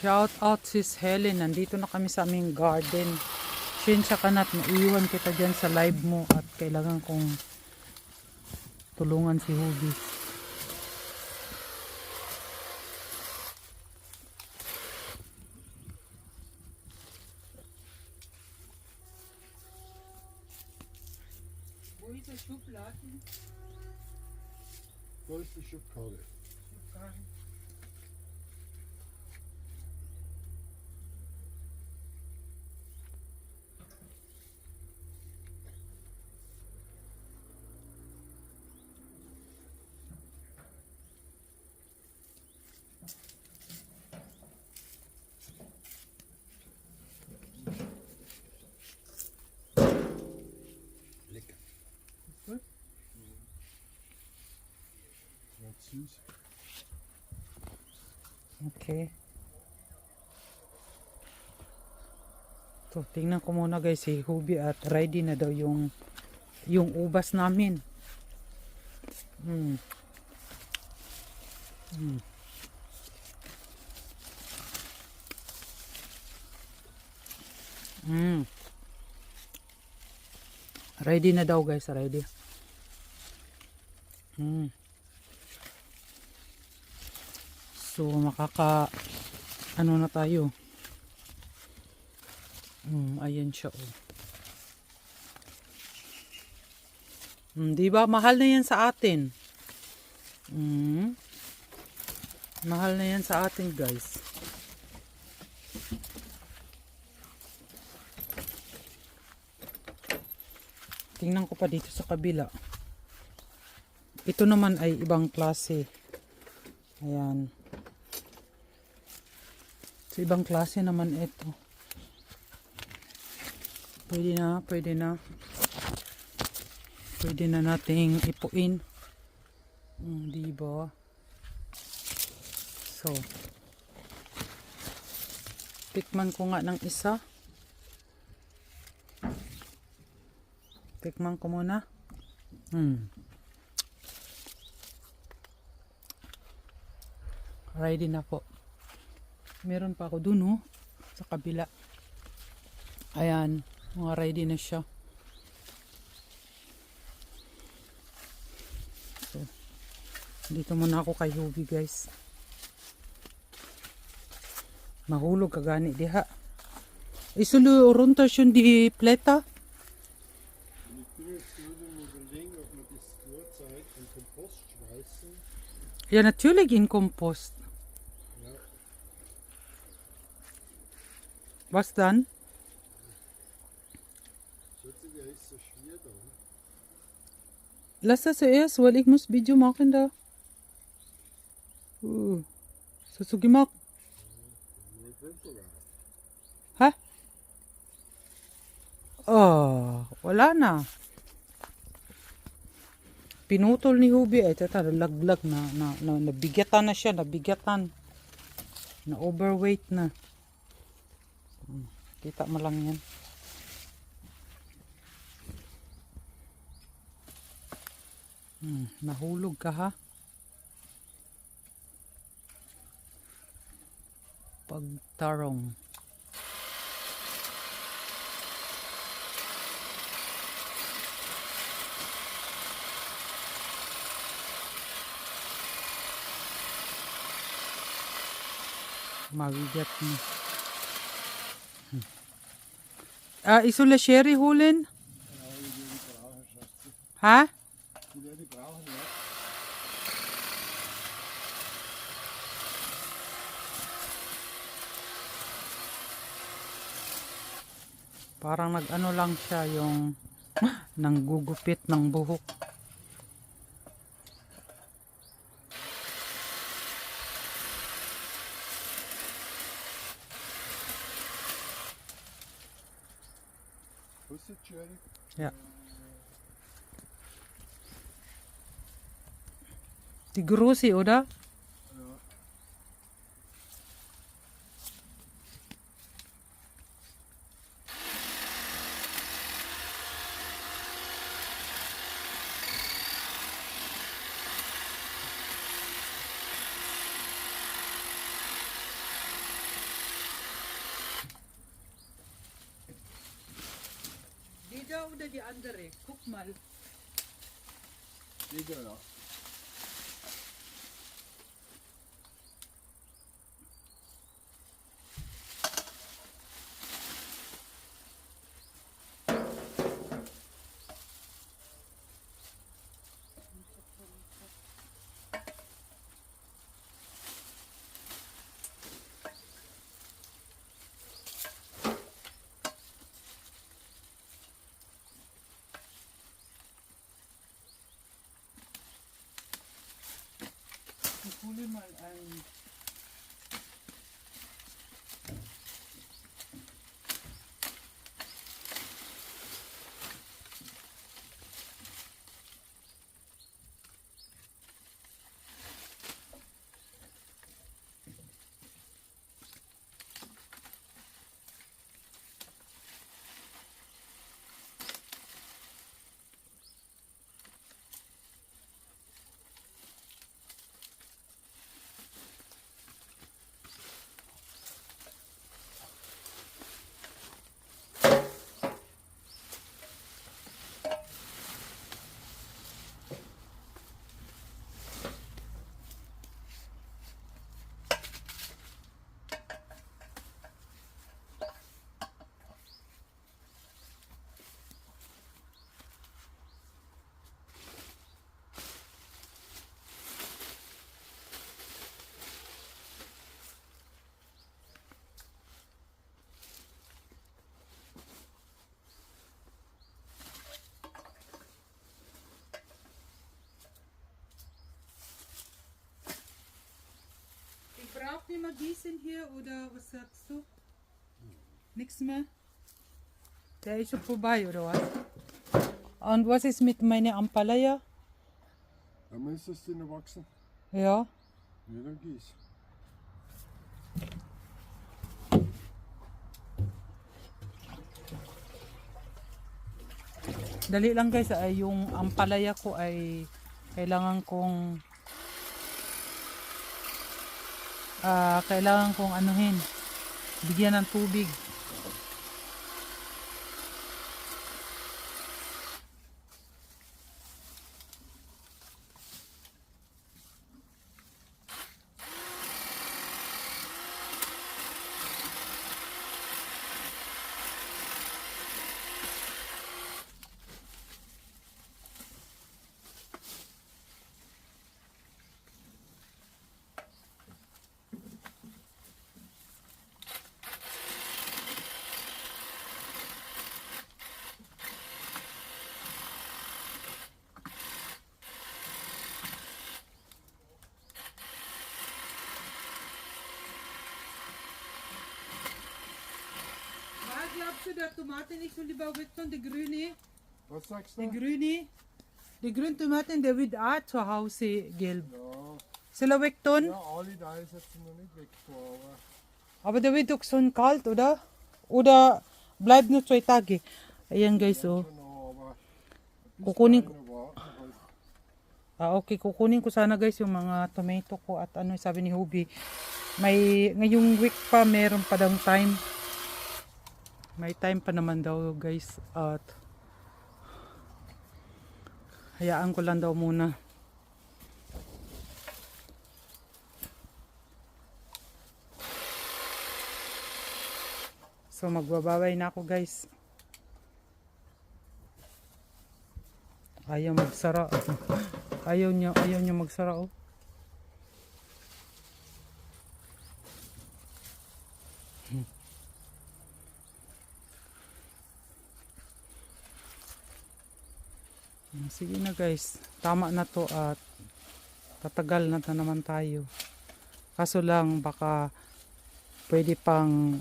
Shout out sis Helen. Nandito na kami sa aming garden. Sinsya ka na't maiwan kita dyan sa live mo at kailangan kong tulungan si Hubi. Wo ist der Schubladen? Wo ist die Schubkarre? Lecker. Okay. So, tingnan ko muna guys si Hubi at ready na daw yung yung ubas namin. Hmm. Hmm. Hmm. Ready na daw guys, ready. Hmm. So makaka ano na tayo. Hmm, ayan siya oh. Hmm, 'di ba mahal na 'yan sa atin? Hmm. Mahal na 'yan sa atin, guys. Tingnan ko pa dito sa kabila. Ito naman ay ibang klase. Ayan. Sa ibang klase naman ito. Pwede na, pwede na. Pwede na nating ipuin. Mm, di ba? So, tikman ko nga ng isa. Tikman ko muna. Hmm. Ready na po. Meron pa ako dun, oh. Sa kabila. Ayan. Mga ready na siya. So, dito muna ako kay Hubi, guys. Mahulog ka gani diha. Isulu runtasyon di pleta. Ja, natürlich in Kompost. Ja, Was dann? Lass das zuerst, weil ich muss Video machen da. Uh, was hast du gemacht? Ha? Oh, wala na. Pinutol ni Hubi eh, tata, laglag na, na, na, nabigatan na siya, nabigatan. Na overweight na. Kita mo lang yan. Hmm, nahulog ka ha? Pagtarong. Mabigat mo. Hmm. Ah, isula sherry hulin? Ha? Parang nag-ano lang siya yung nanggugupit ng buhok. Ja. Die große, oder? Ja. Die andere. Guck mal. Digga, ja. Ich hole mal ein. Ich mehr diesen hier oder was sagst du? Nichts mehr? Der ist schon vorbei oder was? Und was ist mit meiner Ampalaya? Dann müsstest du noch wachsen. Ja. Ja, dann geh's. Dali lang guys, ay yung ampalaya ko ay kailangan kong ah kailangan kong anuhin bigyan ng tubig. Du, der Tomate nicht so lieber weg von der grüne? Was sagst Die du? grüne? Die grünen Tomaten, der wird auch zu Hause gelb. Ja, Sila wegton? ja, alle da ist jetzt noch nicht weg vor, aber der wird doch schon kalt, oder? Oder bleibt nur zwei Tage. Ayan guys, oh. bis Kukunin warten halt. Ah, okay, kukunin ko sana guys yung mga tomato ko at ano sabi ni Hubi. May ngayong week pa meron pa daw time. May time pa naman daw guys at hayaan ko lang daw muna. So magbabaway na ako guys. Ayaw magsara. Ayaw niya, ayaw niya magsara oh. Sige na guys, tama na to at tatagal na ta naman tayo. Kaso lang baka pwede pang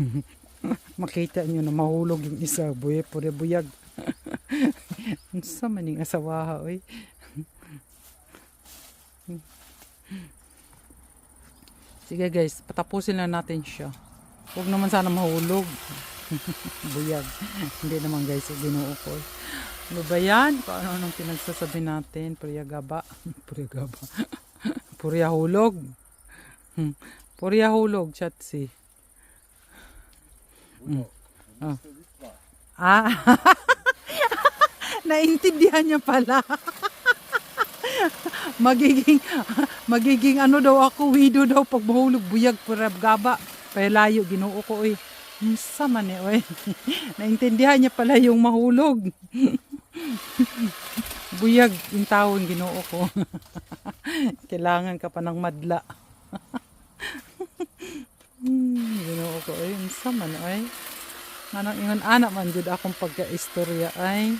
makita nyo na mahulog yung isa. Buye, pure buyag. Ang sa maning asawaha, oy. Sige guys, patapusin na natin siya. Huwag naman sana mahulog. Buyag. Hindi naman guys, ginoo ko. Ano ba yan? Paano nang pinagsasabi natin? Puryagaba. Puryagaba. Puryahulog. Hmm. Puryahulog, chatsi. Ah. Ist der Witwer. Ah, Naintindihan niya pala. magiging magiging ano daw ako widow daw pag mahulog buyag pura gaba palayo ginoo ko oy unsa man eh oy naintindihan niya pala yung mahulog buyag yung tawon ginoo ko kailangan ka pa ng madla Hmm, ginoo ko oy unsa man oy anong ingon anak man jud akong pagka-istorya ay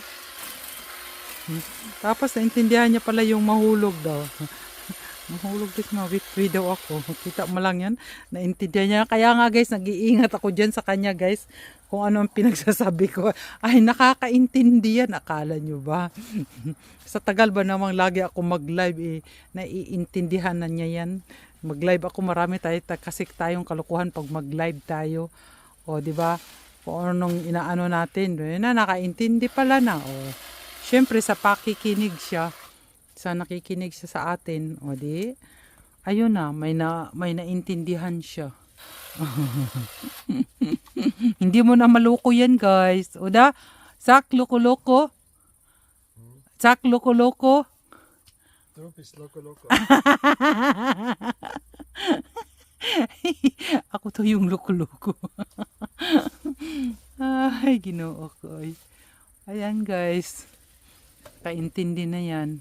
tapos naintindihan niya pala yung mahulog daw. mahulog din na witwi daw ako. Kita mo lang yan. Naintindihan niya. Kaya nga guys, nag-iingat ako dyan sa kanya guys. Kung ano ang pinagsasabi ko. Ay, nakakaintindi yan. Akala nyo ba? sa tagal ba namang lagi ako mag-live eh, naiintindihan na niya yan. Mag-live ako marami tayo ta- kasi tayong kalukuhan pag mag-live tayo. O, di ba? Kung anong inaano natin. eh, Na, nakaintindi pala na. O, Siyempre sa pakikinig siya, sa nakikinig siya sa atin, o di, ayun na, may na may naintindihan siya. Hindi mo na maloko yan, guys. O da, sak loko-loko. Sak loko-loko. Loco loco. Ako to yung loko-loko. Ay, ginoo ko. ay. Ayan, guys. Kaintindi na yan.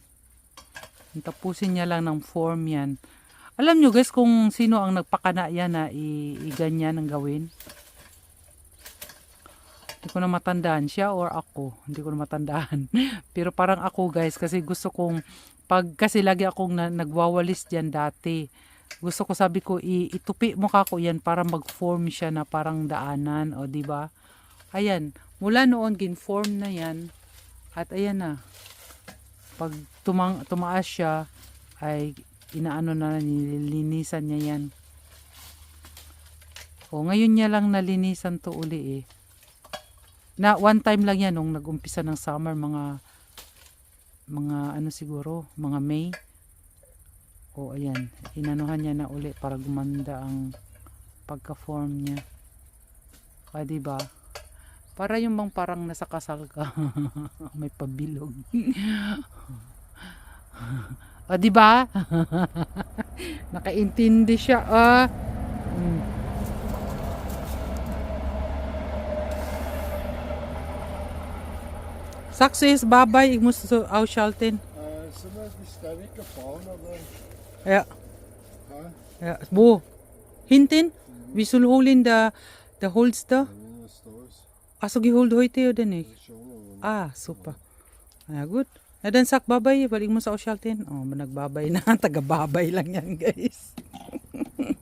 Tapusin niya lang ng form yan. Alam nyo guys kung sino ang nagpakana yan na i-ganyan ang gawin? Hindi ko na matandaan siya or ako. Hindi ko na matandaan. Pero parang ako guys kasi gusto kong pag kasi lagi akong na, nagwawalis diyan dati. Gusto ko sabi ko i- itupi mo ka ko yan para mag-form siya na parang daanan o di ba? Ayan, mula noon gin-form na yan at ayan na. Pag tumang, tumaas siya ay inaano na nilinisan niya yan. O ngayon niya lang nalinisan to uli eh. Na one time lang yan nung nag-umpisa ng summer mga mga ano siguro, mga May. O ayan, inanuhan niya na uli para gumanda ang pagka-form niya. O diba? Para yung bang parang nasa kasal ka. May pabilog. o diba? Nakaintindi siya. Ah. Mm. Sakso is babay, ik moest zo ausschalten. Äh, sind wir bis da weggefahren, aber. Ja, Ja, ja. Wo? Hinten? We should hold in the, the holster. wenn das da ist. Aso gihold heute oder nicht? Schon, aber. Ah, super. Ja, good. Ya, dan sak babay, balik mo sa Oshalten. Oh, nagbabay na. Taga-babay lang yan, guys.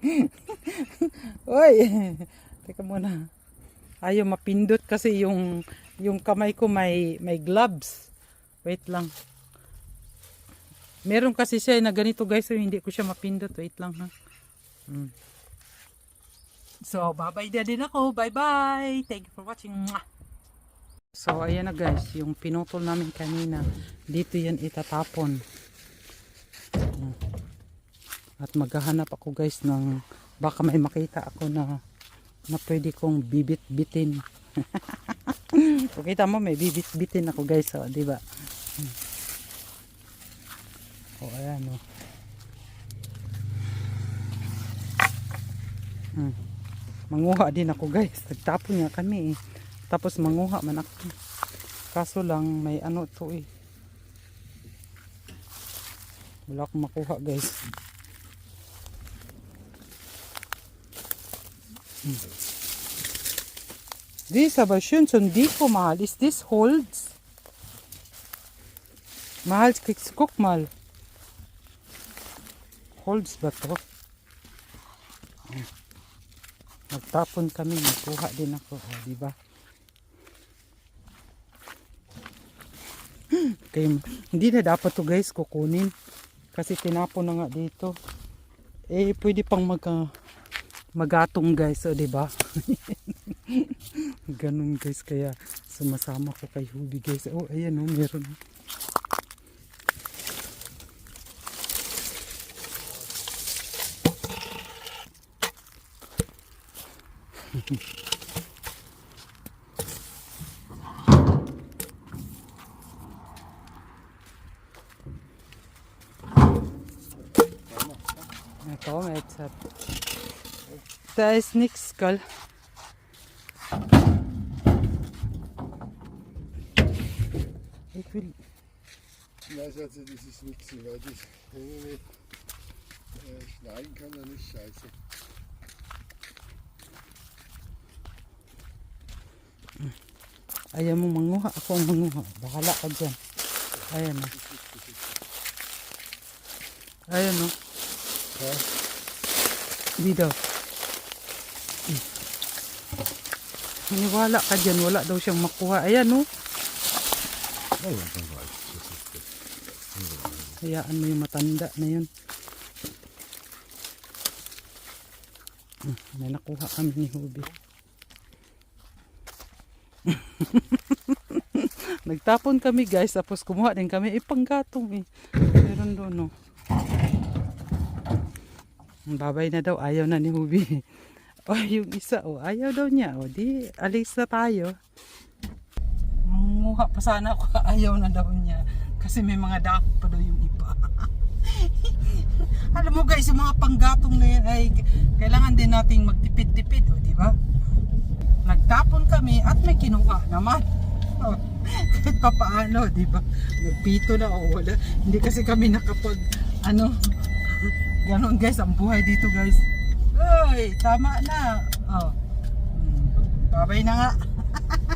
Oy, teka muna. Ayaw mapindot kasi yung yung kamay ko may may gloves. Wait lang. Meron kasi siya na ganito guys, so hindi ko siya mapindot. Wait lang ha. Mm. So, bye-bye din ako. Bye-bye. Thank you for watching. Mwah! So, ayan na guys, yung pinutol namin kanina, dito yan itatapon. At maghahanap ako guys ng, baka may makita ako na, na pwede kong bibit-bitin. kita mo, may bibit-bitin ako guys, oh, di ba? Oh, ayan oh. Hmm. Manguha din ako guys. Nagtapon nga kami eh. Tapos manguha man ako. Kaso lang may ano to eh. Wala akong makuha guys. Hmm. Schön so hindi ko mahal. Is this holds? Mahal, guck mal. Holds ba to? Nagtapon kami, nakuha din ako, oh, di ba? Kaya, hindi na dapat to guys kukunin. Kasi tinapon na nga dito. Eh, pwede pang mag, ah, magatong guys, oh, di ba? Ganun guys, kaya sumasama ko kay Hubi guys. Oh, ayan oh, meron. up? Da ist nix, gell? Ich will. Nein, also das ist nichts, weil das nicht äh, schneiden kann, dann ist scheiße. Ayaw mo manguha. Ako ang manguha. Bahala ka dyan. Ayan o. Ayan o. Ja, Dito. Hmm. Maniwala ka dyan. Wala daw siyang makuha. Ayan o. oh. Hayaan mo yung matanda na yun. Hmm, May nakuha kami ni Hubi. Nagtapon kami guys, tapos kumuha din kami. Ipanggatong eh. Meron doon no. Babay na daw, ayaw na ni Hubi. O yung isa, oh, ayaw daw niya. O di, alis na tayo. Manguha pa sana ako, ayaw na daw niya. Kasi may mga dako pa daw yung iba. Alam mo guys, yung mga panggatong na yan ay kailangan din nating magtipid-tipid, oh, di ba? Nagtapon kami at may kinuha naman. Oh, kahit pa paano, di ba? Nagpito na o wala. Hindi kasi kami nakapag, ano, ganon guys, ang buhay dito guys. Uy, tama na. Oh. Hmm, babay na nga.